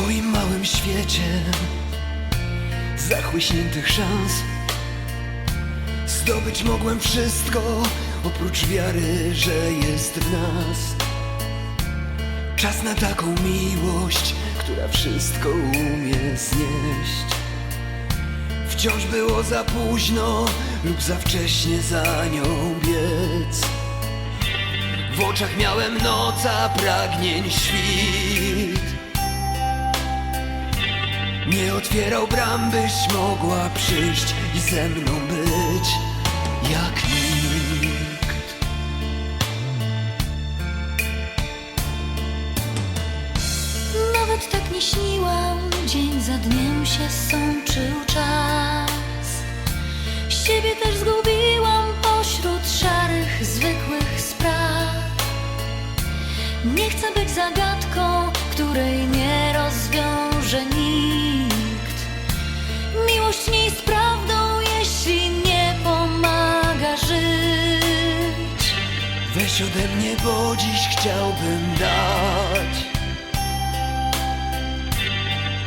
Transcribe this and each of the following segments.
całym świecie. Zachłyśniętych szans. Zdobyć mogłem wszystko Oprócz wiary, że jest w nas. Czas na taką miłość Która wszystko umie znieść. Wciąż było za późno Lub za wcześnie za nią biec. W oczach miałem noc, a pragnień świt Nie otwierał bram, byś mogła przyjść i ze mną być jak nikt Nawet tak nie śniłam, dzień za dniem się sączył czas. Siebie też zgubiłam pośród szarych, zwykłych spraw. Nie chcę być zagadką, której nie bo dziś chciałbym dać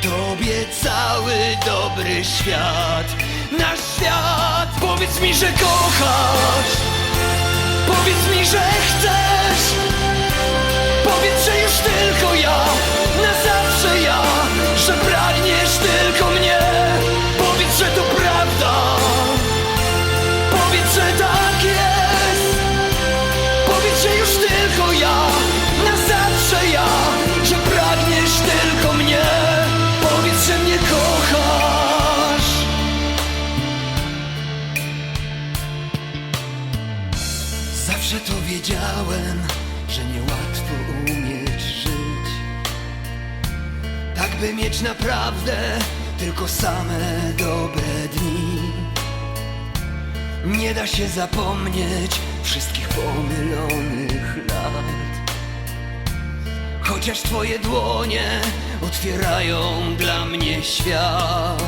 Tobie cały dobry świat. Nasz świat Powiedz mi, że kochasz. Powiedz mi, że chcesz Zawsze to wiedziałem Że niełatwo umieć żyć. Tak by mieć naprawdę Tylko same dobre dni. Nie da się zapomnieć wszystkich pomylonych lat. Chociaż twoje dłonie otwierają dla mnie świat.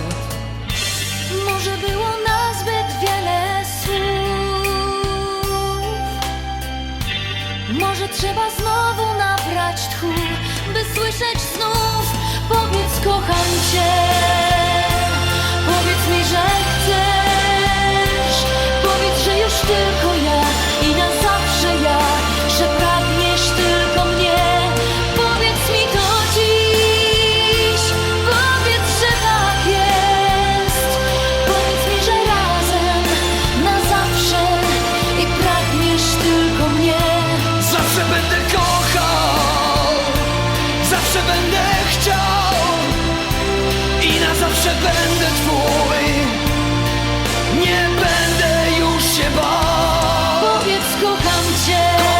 Może było nazbyt Może trzeba znowu nabrać tchu By słyszeć znów treasure